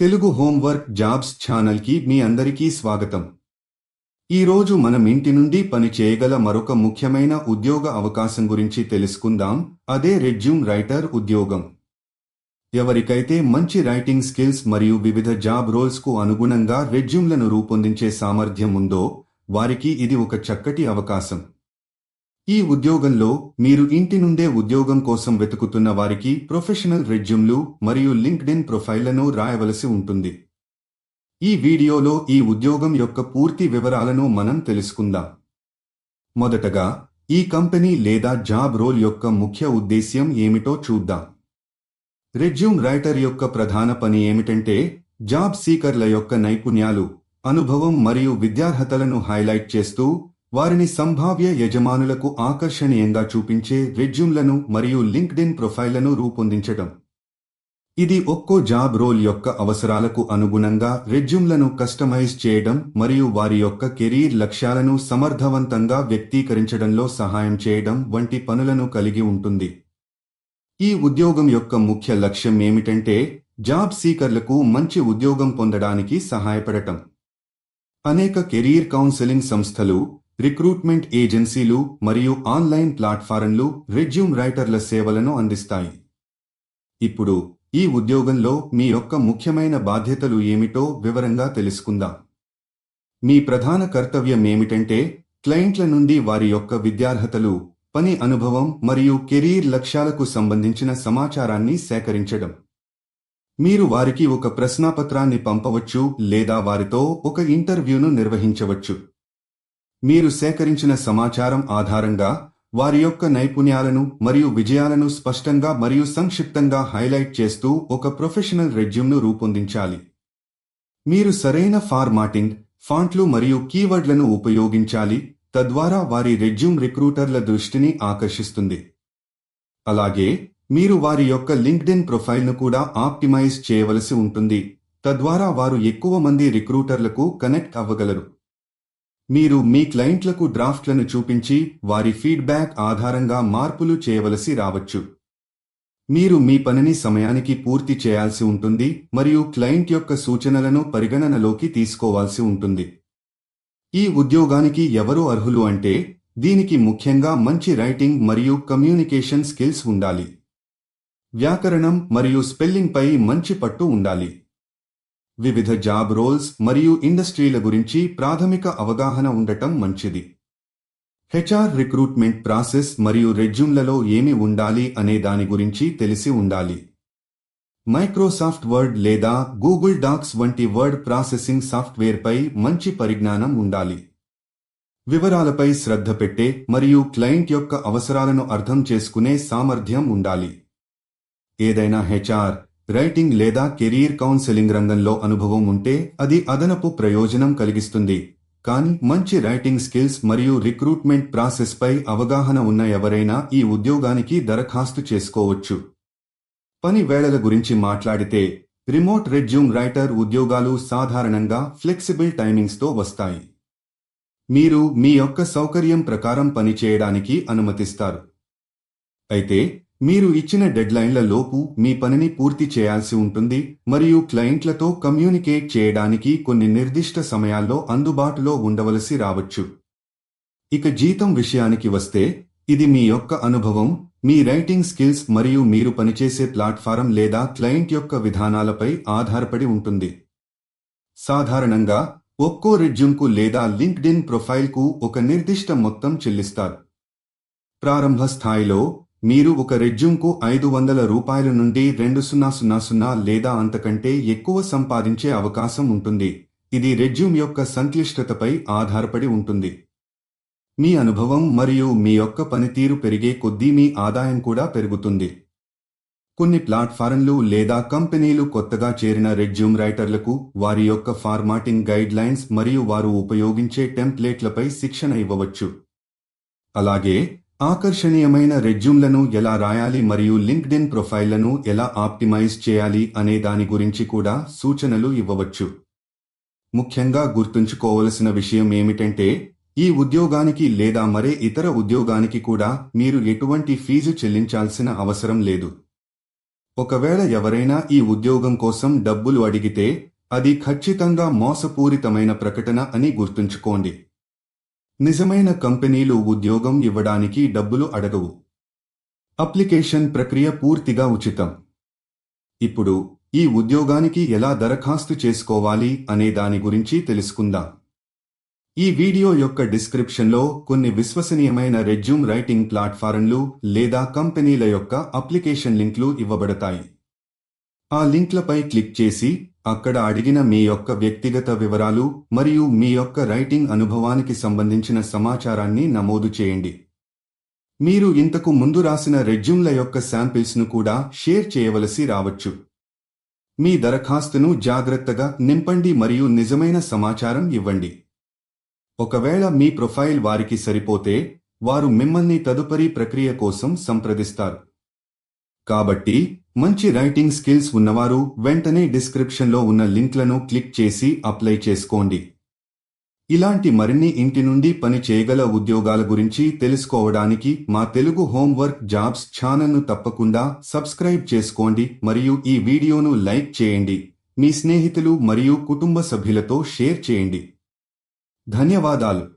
Telugu homework jobs ఛానల్కి మీ అందరికీ స్వాగతం. ఈరోజు మనం ఇంటి నుండి పని చేయగల మరొక ముఖ్యమైన ఉద్యోగ అవకాశం గురించి తెలుసుకుందాం. అదే రెజ్యూమ్ రైటర్ ఉద్యోగం. ఎవరికైతే మంచి రైటింగ్ స్కిల్స్ మరియు వివిధ జాబ్ రోల్స్కు అనుగుణంగా రెజ్యూమ్లను రూపొందించే సామర్థ్యం ఉందో వారికి ఇది ఒక చక్కటి అవకాశం. ఈ ఉద్యోగంలో మీరు ఇంటి నుండే ఉద్యోగం కోసం వెతుకుతున్న వారికి ప్రొఫెషనల్ రెజ్యూమ్లు మరియు లింక్డ్ఇన్ ప్రొఫైళ్ళను రాయవలసి ఉంటుంది. ఈ వీడియోలో ఈ ఉద్యోగం యొక్క పూర్తి వివరాలను మనం తెలుసుకుందాం. మొదటగా ఈ కంపెనీ లేదా జాబ్ రోల్ యొక్క ముఖ్య ఉద్దేశ్యం ఏమిటో చూద్దాం. రెజ్యూమ్ రైటర్ యొక్క ప్రధాన పని ఏమిటంటే జాబ్ సీకర్ల యొక్క నైపుణ్యాలు అనుభవం మరియు విద్యార్హతలను హైలైట్ చేస్తూ వారిని సంభావ్య యజమానులకు ఆకర్షణీయంగా చూపించే రెజ్యూమ్లను మరియు లింక్డ్ఇన్ ప్రొఫైళ్ళను రూపొందించటం ఇది ఒక్కో జాబ్ రోల్ యొక్క అవసరాలకు అనుగుణంగా రెజ్యూమ్లను కస్టమైజ్ చేయడం మరియు వారి యొక్క కెరీర్ లక్ష్యాలను సమర్థవంతంగా వ్యక్తీకరించడంలో సహాయం చేయడం వంటి పనులను కలిగి ఉంటుంది. ఈ ఉద్యోగం యొక్క ముఖ్య లక్ష్యం ఏమిటంటే జాబ్ సీకర్లకు మంచి ఉద్యోగం పొందడానికి సహాయపడటం. అనేక కెరీర్ కౌన్సెలింగ్ సంస్థలు రిక్రూట్మెంట్ ఏజెన్సీలు మరియు ఆన్లైన్ ప్లాట్ఫారంలు రెజ్యూమ్ రైటర్ల సేవలను అందిస్తాయి. ఇప్పుడు ఈ ఉద్యోగంలో మీ యొక్క ముఖ్యమైన బాధ్యతలు ఏమిటో వివరంగా తెలుసుకుందాం. మీ ప్రధాన కర్తవ్యం ఏమిటంటే క్లయింట్ల నుండి వారి యొక్క విద్యార్హతలు పని అనుభవం మరియు కెరీర్ లక్ష్యాలకు సంబంధించిన సమాచారాన్ని సేకరించడం. మీరు వారికి ఒక ప్రశ్నాపత్రాన్ని పంపవచ్చు లేదా వారితో ఒక ఇంటర్వ్యూను నిర్వహించవచ్చు. మీరు సేకరించిన సమాచారం ఆధారంగా వారి యొక్క నైపుణ్యాలను మరియు విజయాలను స్పష్టంగా మరియు సంక్షిప్తంగా హైలైట్ చేస్తూ ఒక ప్రొఫెషనల్ రెజ్యూమ్ను రూపొందించాలి. మీరు సరైన ఫార్మాటింగ్ ఫాంట్లు మరియు కీవర్డ్లను ఉపయోగించాలి తద్వారా వారి రెజ్యూమ్ రిక్రూటర్ల దృష్టిని ఆకర్షిస్తుంది. అలాగే మీరు వారి యొక్క లింక్డ్ఇన్ ప్రొఫైల్ను కూడా ఆప్టిమైజ్ చేయవలసి ఉంటుంది తద్వారా వారు ఎక్కువ మంది రిక్రూటర్లకు కనెక్ట్ అవ్వగలరు. మీరు మీ క్లయింట్లకు డ్రాఫ్ట్లను చూపించి వారి ఫీడ్బ్యాక్ ఆధారంగా మార్పులు చేయవలసి రావచ్చు. మీరు మీ పనిని సమయానికి పూర్తి చేయాల్సి ఉంటుంది మరియు క్లయింట్ యొక్క సూచనలను పరిగణనలోకి తీసుకోవాల్సి ఉంటుంది. ఈ ఉద్యోగానికి ఎవరు అర్హులు అంటే దీనికి ముఖ్యంగా మంచి రైటింగ్ మరియు కమ్యూనికేషన్ స్కిల్స్ ఉండాలి. వ్యాకరణం మరియు స్పెల్లింగ్ పై మంచి పట్టు ఉండాలి. వివిధ జాబ్ రోల్స్ మరియు ఇండస్ట్రీల గురించి ప్రాథమిక అవగాహన ఉండటం మంచిది. హెచ్ఆర్ రిక్రూట్మెంట్ ప్రాసెస్ మరియు రెజ్యూమ్లలో ఏమి ఉండాలి అనే దాని గురించి తెలిసి ఉండాలి. మైక్రోసాఫ్ట్ వర్డ్ లేదా గూగుల్ డాక్స్ వంటి వర్డ్ ప్రాసెసింగ్ సాఫ్ట్వేర్పై మంచి పరిజ్ఞానం ఉండాలి. వివరాలపై శ్రద్ధ పెట్టే మరియు క్లయింట్ యొక్క అవసరాలను అర్థం చేసుకునే సామర్థ్యం ఉండాలి. ఏదైనా హెచ్ఆర్ రైటింగ్ లేదా కెరీర్ కౌన్సెలింగ్ రంగంలో అనుభవం ఉంటే అది అదనపు ప్రయోజనం కలిగిస్తుంది. కానీ మంచి రైటింగ్ స్కిల్స్ మరియు రిక్రూట్మెంట్ ప్రాసెస్పై అవగాహన ఉన్న ఎవరైనా ఈ ఉద్యోగానికి దరఖాస్తు చేసుకోవచ్చు. పని వేళల గురించి మాట్లాడితే రిమోట్ రెజ్యూమ్ రైటర్ ఉద్యోగాలు సాధారణంగా ఫ్లెక్సిబుల్ టైమింగ్స్తో వస్తాయి. మీరు మీ యొక్క సౌకర్యం ప్రకారం పని చేయడానికి అనుమతిస్తారు. అయితే మీరు ఇచ్చిన డెడ్లైన్ల లోపు మీ పనిని పూర్తి చేయాల్సి ఉంటుంది మరియు క్లయింట్లతో కమ్యూనికేట్ చేయడానికి కొన్ని నిర్దిష్ట సమయాల్లో అందుబాటులో ఉండవలసి రావచ్చు. ఇక జీతం విషయానికి వస్తే ఇది మీ యొక్క అనుభవం మీ రైటింగ్ స్కిల్స్ మరియు మీరు పనిచేసే ప్లాట్ఫారం లేదా క్లయింట్ యొక్క విధానాలపై ఆధారపడి ఉంటుంది. సాధారణంగా ఒక్కో రెజ్యూమ్కు లేదా లింక్డ్ఇన్ ప్రొఫైల్కు ఒక నిర్దిష్ట మొత్తం చెల్లిస్తారు. ప్రారంభ స్థాయిలో మీరు ఒక రెజ్యూమ్కు ఐదు వందల రూపాయల నుండి రెండు సున్నా సున్నా సున్నా లేదా అంతకంటే ఎక్కువ సంపాదించే అవకాశం ఉంటుంది. ఇది రెజ్యూమ్ యొక్క సంక్లిష్టతపై ఆధారపడి ఉంటుంది. మీ అనుభవం మరియు మీ యొక్క పనితీరు పెరిగే కొద్దీ మీ ఆదాయం కూడా పెరుగుతుంది. కొన్ని ప్లాట్ఫారంలు లేదా కంపెనీలు కొత్తగా చేరిన రెజ్యూమ్ రైటర్లకు వారి యొక్క ఫార్మాటింగ్ గైడ్ లైన్స్ మరియు వారు ఉపయోగించే టెంప్లేట్లపై శిక్షణ ఇవ్వవచ్చు. అలాగే ఆకర్షణీయమైన రెజ్యూమ్లను ఎలా రాయాలి మరియు లింక్డ్ఇన్ ప్రొఫైళ్ళను ఎలా ఆప్టిమైజ్ చేయాలి అనే దాని గురించి కూడా సూచనలు ఇవ్వవచ్చు. ముఖ్యంగా గుర్తుంచుకోవలసిన విషయం ఏమిటంటే ఈ ఉద్యోగానికి లేదా మరే ఇతర ఉద్యోగానికి కూడా మీరు ఎటువంటి ఫీజు చెల్లించాల్సిన అవసరం లేదు. ఒకవేళ ఎవరైనా ఈ ఉద్యోగం కోసం డబ్బులు అడిగితే అది ఖచ్చితంగా మోసపూరితమైన ప్రకటన అని గుర్తుంచుకోండి. నిజమైన కంపెనీలు ఉద్యోగం ఇవ్వడానికి డబ్బులు అడగవు. అప్లికేషన్ ప్రక్రియ పూర్తిగా ఉచితం. ఇప్పుడు ఈ ఉద్యోగానికి ఎలా దరఖాస్తు చేసుకోవాలి అనే దాని గురించి తెలుసుకుందాం. ఈ వీడియో యొక్క డిస్క్రిప్షన్లో కొన్ని విశ్వసనీయమైన రెజ్యూమ్ రైటింగ్ ప్లాట్ఫారంలు లేదా కంపెనీల యొక్క అప్లికేషన్ లింక్లు ఇవ్వబడతాయి. ఆ లింక్లపై క్లిక్ చేసి అక్కడ అడిగిన మీ యొక్క వ్యక్తిగత వివరాలు మరియు మీ యొక్క రైటింగ్ అనుభవానికి సంబంధించిన సమాచారాన్ని నమోదు చేయండి. మీరు ఇంతకు ముందు రాసిన రెజ్యూమ్ల యొక్క శాంపిల్స్ను కూడా షేర్ చేయవలసి రావచ్చు. మీ దరఖాస్తును జాగ్రత్తగా నింపండి మరియు నిజమైన సమాచారం ఇవ్వండి. ఒకవేళ మీ ప్రొఫైల్ వారికి సరిపోతే వారు మిమ్మల్ని తదుపరి ప్రక్రియ కోసం సంప్రదిస్తారు. కాబట్టి మంచి రైటింగ్ స్కిల్స్ ఉన్నవారు వెంటనే డిస్క్రిప్షన్లో ఉన్న లింక్లను క్లిక్ చేసి అప్లై చేసుకోండి. ఇలాంటి మరిన్ని ఇంటి నుండి పని చేయగల ఉద్యోగాల గురించి తెలుసుకోవడానికి మా తెలుగు హోంవర్క్ జాబ్స్ ఛానల్ను తప్పకుండా సబ్స్క్రైబ్ చేసుకోండి మరియు ఈ వీడియోను లైక్ చేయండి. మీ స్నేహితులు మరియు కుటుంబ సభ్యులతో షేర్ చేయండి. ధన్యవాదాలు.